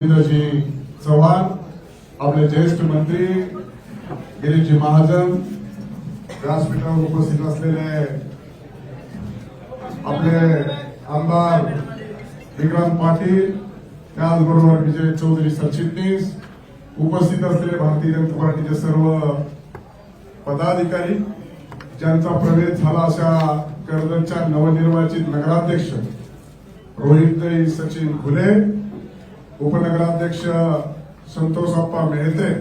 चव्हाण आपले ज्येष्ठ मंत्री गिरीशजी महाजन व्यासपीठावर उपस्थित असलेले आपले आमदार विक्रांत पाटील त्याचबरोबर विजय चौधरी सरचिटणीस उपस्थित असलेले भारतीय जनता पार्टीचे सर्व पदाधिकारी ज्यांचा प्रवेश झाला अशा कर्जतच्या नवनिर्वाचित नगराध्यक्ष रोहितदाई सचिन फुले उपनगराध्यक्ष संतोषप्पा मेहते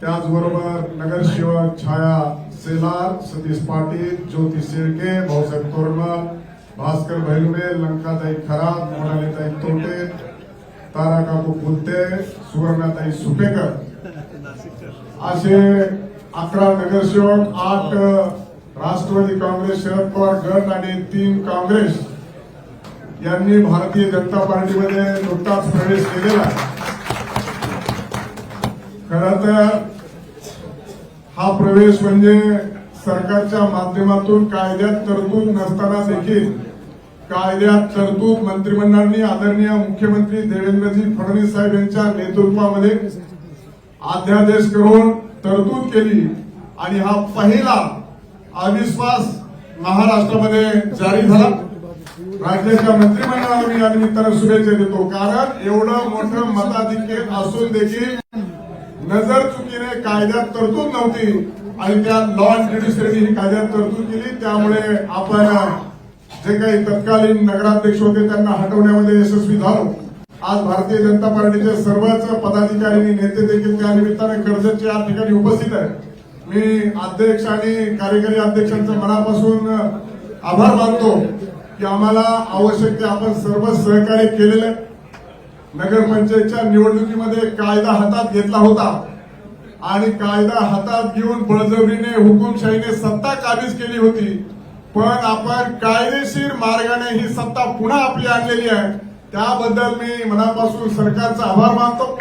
त्याचबरोबर नगरसेवक छाया सेलार सतीश पाटील ज्योती शेळके भाऊसाहेब तोरमल भास्कर भैलुने लंकाताई खरात मोनालीताई तोटे ताराकाकू फुलते सुवर्णाताई सुपेकर. असे अकरा नगरसेवक आठ राष्ट्रवादी काँग्रेस शरद पवार गट आणि तीन काँग्रेस यांनी भारतीय जनता पार्टीमध्ये नुकताच प्रवेश केलेला खरं तर हा प्रवेश म्हणजे सरकारच्या माध्यमातून कायद्यात तरतूद नसताना देखील कायद्यात तरतूद मंत्रिमंडळाने आदरणीय मुख्यमंत्री देवेंद्रजी फडणवीस साहेब यांच्या नेतृत्वामध्ये अध्यादेश करून तरतूद केली. आणि हा पहिला अविश्वास महाराष्ट्रामध्ये जारी झाला. राज्याच्या मंत्रिमंडळाला मी या निमित्तानं शुभेच्छा देतो. कारण एवढं मोठं मताधिक्य असून देखील नजर चुकीने कायद्यात तरतूद नव्हती. आणि त्या लॉ अँड ज्युडिशरीने कायद्यात तरतूद केली. त्यामुळे आपण जे काही तत्कालीन नगराध्यक्ष होते त्यांना हटवण्यामध्ये यशस्वी झालो. आज भारतीय जनता पार्टीचे सर्वच पदाधिकारी आणि नेते देखील त्या निमित्ताने कर्जतचे या ठिकाणी उपस्थित आहेत. मी अध्यक्ष आणि कार्यकारी अध्यक्षांचं मनापासून आभार मानतो. की आम्हाला आवश्यक ते आपण सर्व सहकार्य केलेलं नगरपंचायतच्या निवडणुकीमध्ये कायदा हातात घेतला होता. आणि कायदा हातात घेऊन बळजबरीने हुकुमशाहीने सत्ता काबीज केली होती. पण आपण कायदेशीर मार्गाने ही सत्ता पुन्हा आपली आणलेली आहे. त्याबद्दल मी मनापासून सरकारचा आभार मानतो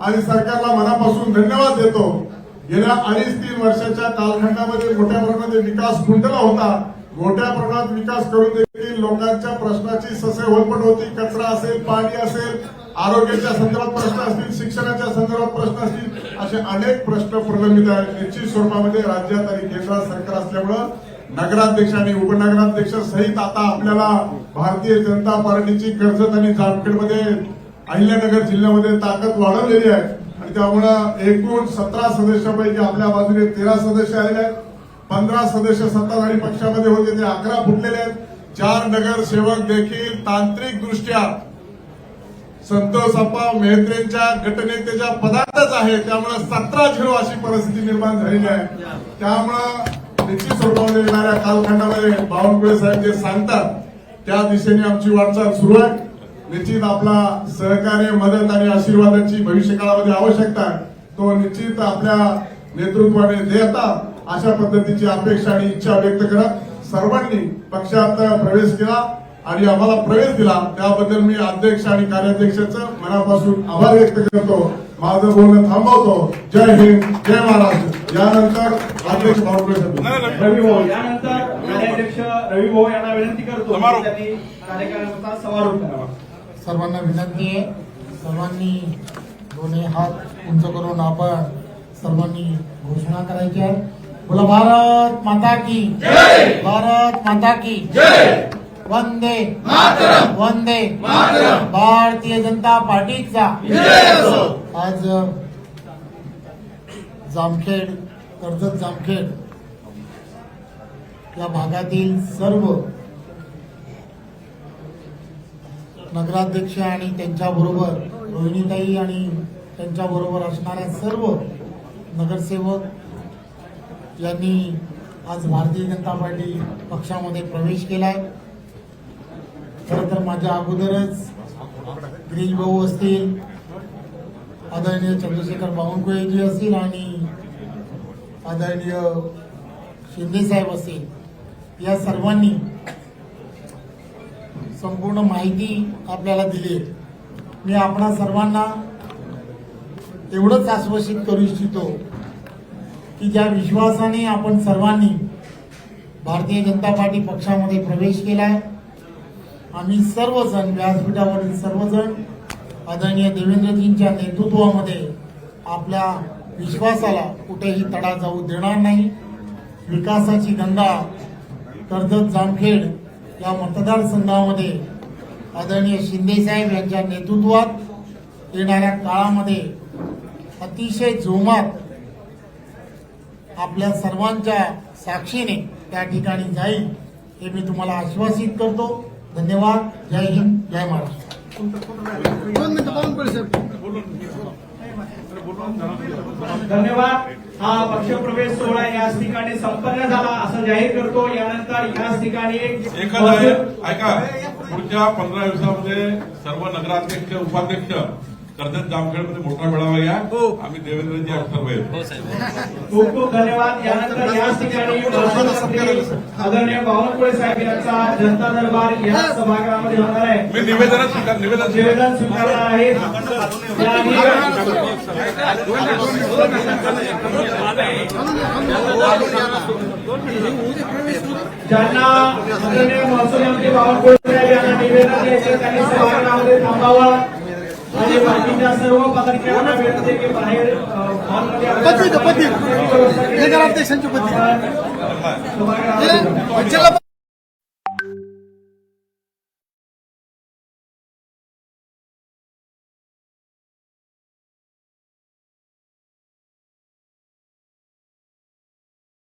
आणि सरकारला मनापासून धन्यवाद देतो. गेल्या अडीच तीन वर्षाच्या कालखंडामध्ये मोठ्या प्रमाणात विकास खुंटला होता. मोठ्या प्रमाणात विकास करून देखील लोकांच्या प्रश्नाची ससे होलपट होती. कचरा असेल पाणी असेल आरोग्याच्या संदर्भात प्रश्न असतील शिक्षणाच्या संदर्भात प्रश्न असतील असे अनेक प्रश्न प्रलंबित आहेत. निश्चित स्वरूपामध्ये राज्यात आणि केंद्रात सरकार असल्यामुळं नगराध्यक्ष आणि उपनगराध्यक्ष सहित आता आपल्याला भारतीय जनता पार्टीची कर्जत आणि जामखेडमध्ये अहिल्यानगर जिल्ह्यामध्ये ताकद वाढवलेली आहे. आणि त्यामुळं एकूण सतरा सदस्यापैकी आपल्या बाजूने तेरा सदस्य आलेले आहेत. पंधरा सदस्य सत्ताधारी पक्षामध्ये होते ते अकरा फुटलेले आहेत. चार नगरसेवक देखील तांत्रिक दृष्ट्या संतोष अप्पा मेहत्रेंच्या गटनेतेच्या पदार्थच आहे त्यामुळे सतरा झिरो अशी परिस्थिती निर्माण झालेली आहे. त्यामुळं निश्चित स्वरूपामध्ये येणाऱ्या कालखंडामध्ये बावनकुळे साहेब जे सांगतात त्या दिशेने आमची वाटचाल सुरू आहे. निश्चित आपला सहकार्य मदत आणि आशीर्वादाची भविष्य काळामध्ये आवश्यकता आहे तो निश्चित आपल्या नेतृत्वाने देतात अशा पद्धतीची अपेक्षा आणि इच्छा व्यक्त करत सर्वांनी पक्षात प्रवेश केला आणि आम्हाला प्रवेश दिला. त्याबद्दल मी अध्यक्ष आणि कार्याध्यक्षाचं मनापासून आभार व्यक्त करतो. माझं बोलणं थांबवतो. जय हिंद जय महाराष्ट्र. यानंतर अध्यक्ष. रवी भाऊ. यानंतर कार्याध्यक्ष रवी भाऊ यांना विनंती करतो त्यांनी कार्यक्रमाचा समारोप करावा. सर्वांना विनंती आहे. सर्वांनी दोन्ही हात उंच करून आपण सर्वांनी घोषणा करायची आहे. बोला भारत माता की। भारत माता की। वंदे। वंदे। भारतीय जनता पार्टीचा। आज जामखेड कर्जत जामखेड या भागातील सर्व नगराध्यक्ष आणि त्यांच्याबरोबर रोहिणीताई आणि त्यांच्याबरोबर असणाऱ्या सर्व नगरसेवक यांनी आज भारतीय जनता पार्टी पक्षामध्ये प्रवेश केलाय. खरं तर माझ्या अगोदरच गिरीश भाऊ असतील आदरणीय चंद्रशेखर बावनकुळेजी असतील आणि आदरणीय शिंदेसाहेब असतील या सर्वांनी संपूर्ण माहिती आपल्याला दिली आहे. मी आपणा सर्वांना एवढंच आश्वासित करू इच्छितो की ज्या विश्वासाने आपण सर्वांनी भारतीय जनता पार्टी पक्षामध्ये प्रवेश केलाय आम्ही सर्वजण व्यासपीठावरील सर्वजण आदरणीय देवेंद्रजींच्या नेतृत्वामध्ये आपल्या विश्वासाला कुठेही तडा जाऊ देणार नाही. विकासाची गंगा कर्जत जामखेड या मतदारसंघामध्ये आदरणीय शिंदेसाहेब यांच्या नेतृत्वात येणाऱ्या काळामध्ये अतिशय जोमात आपल्या सर्वांच्या साक्षीने त्या ठिकाणी जाईल हे मी तुम्हाला आश्वासित करतो. धन्यवाद. जय हिंद. जय महाराष्ट्र. धन्यवाद. हा पक्षप्रवेश सोहळा याच ठिकाणी संपन्न झाला असं जाहीर करतो. यानंतर याच ठिकाणी एकच आहे ऐका. पुढच्या पंधरा दिवसामध्ये सर्व नगराध्यक्ष उपाध्यक्ष कर्जत जामखेडमध्ये मोठा मेळावा घ्या आम्ही देवेंद्रजी येतो खूप खूप धन्यवाद यानंतर याच ठिकाणी आदरणीय बावनकुळे साहेब यांचा जनता दरबार या सभागृहामध्ये होणार आहे मी निवेदन निवेदन निवेदन स्वीकारणार निवेदन- ज्यांना आदरणीय महसूल मंत्री बावनकुळे साहेब यांना निवेदन द्यायचे त्यांनी सभागृहामध्ये थांबावं आणि बाकीच्या सर्व पदाधिकाऱ्यांना विनंती आहे की बाहेर अ, हॉलमध्ये आपण- पत्रिका, पत्रिका. व्यवस्था केलेली आहे. नगराध्यक्षांची पत्रिका. आपण सभागृहामध्ये- जिल्हा